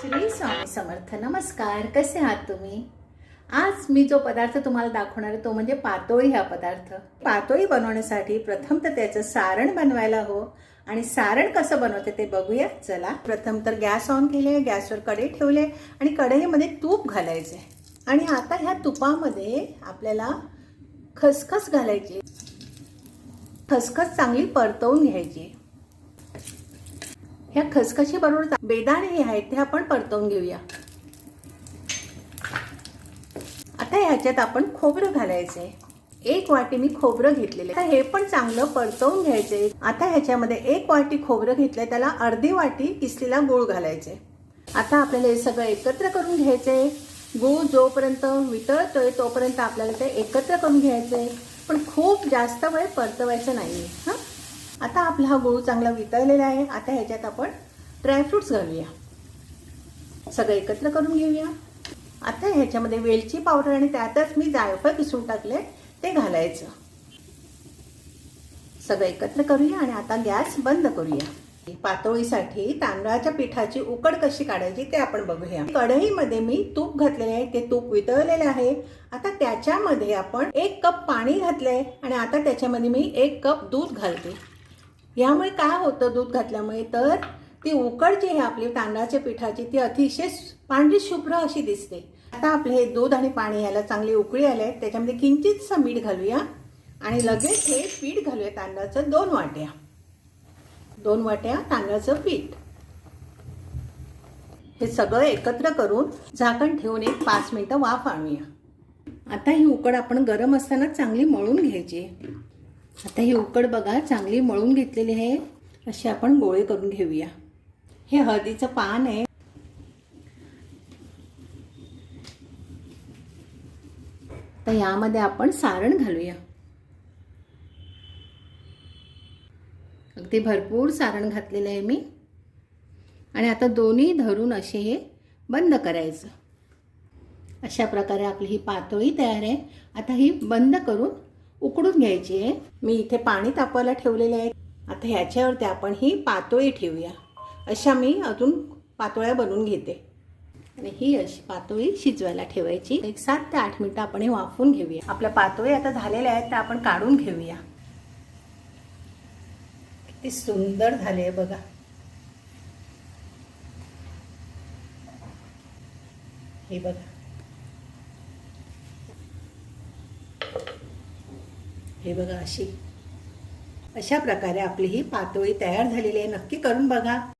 श्री स्वामी समर्थ नमस्कार. कसे आहात तुम्ही? आज मी जो पदार्थ तुम्हाला दाखवणार आहे तो म्हणजे पातोळी हा पदार्थ. पातोळी बनवण्यासाठी प्रथम तर त्याचं सारण बनवायला हो. आणि सारण कसं बनवते ते बघूया. चला प्रथम तर गॅस ऑन केले गॅसवर कढई ठेवले आणि कढईमध्ये तूप घालायचे. आणि आता ह्या तुपामध्ये आपल्याला खसखस घालायची. खसखस चांगली परतवून घ्यायची. ह्या खसखशी बरोबर बेदाणे हे आहेत ते आपण परतवून घेऊया. आता ह्याच्यात आपण खोबरं घालायचंय. एक वाटी मी खोबरं घेतलेले आता हे पण चांगलं परतवून घ्यायचे आता ह्याच्यामध्ये एक वाटी खोबरं घेतलंय त्याला अर्धी वाटी किसलेला गूळ घालायचे आता आपल्याला हे सगळं एकत्र करून घ्यायचंय. गूळ जोपर्यंत वितळतोय तोपर्यंत आपल्याला ते एकत्र करून घ्यायचंय. पण खूप जास्त वेळ परतवायचं नाहीये हां? आता आपला हा गूळ चांगला वितळलेला आहे. आता ह्याच्यात आपण ड्रायफ्रुट्स घालूया. सगळं एकत्र करून घेऊया. आता ह्याच्यामध्ये वेलची पावडर आणि त्यातच मी जायफळ किसून टाकले ते घालायचं. सगळं एकत्र करूया आणि आता गॅस बंद करूया. पातोळीसाठी तांदळाच्या पिठाची उकड कशी काढायची ते आपण बघूया. कढईमध्ये मी तूप घातलेले आहे ते तूप वितळलेले आहे. आता त्याच्यामध्ये आपण एक कप पाणी घातलंय आणि आता त्याच्यामध्ये मी एक कप दूध घालते. यामुळे काय होतं दूध घातल्यामुळे? तर ती उकड जी आहे आपली तांदळाच्या पिठाची ती अतिशय पांढरी शुभ्र अशी दिसते. आता आपले हे दूध आणि पाणी याला चांगली उकळी आले त्याच्यामध्ये किंचितसं मीठ घालूया आणि लगेच हे पीठ घालूया तांदळाचं दोन वाट्या. दोन वाट्या तांदळाचं पीठ. हे सगळं एकत्र करून झाकण ठेवून एक पाच मिनिटं वाफ आणूया. आता ही उकड आपण गरम असताना चांगली मळून घ्यायची. आता ही उकड बघा चांगली मळून घेतलेली आहे. असे आपण गोळे करून घेऊया. हे हळदीचं पान आहे. तर यामध्ये आपण सारण घालूया. अगदी भरपूर सारण घातलेलं आहे मी. आणि आता दोन्ही धरून असे हे बंद करायचं. अशा प्रकारे आपली ही पातोळी तयार आहे. आता ही बंद करून उकडून घ्यायची आहे. मी इथे पाणी तापवायला ठेवलेले आहे. आता ह्याच्यावरती आपण ही पातोळी ठेवूया. अशा मी अजून पातोळ्या बनवून घेते. आणि ही अशी पातोळी शिजवायला ठेवायची. एक सात ते आठ मिनिटं आपण हे वाफवून घेऊया. आपल्या पातोळी आता झालेल्या आहेत त्या आपण काढून घेऊया. किती सुंदर झाले आहे बघा. हे बघा. हे बघा अशी. अशा प्रकारे आपली ही पातोळी तयार झालेली आहे. नक्की करून बघा.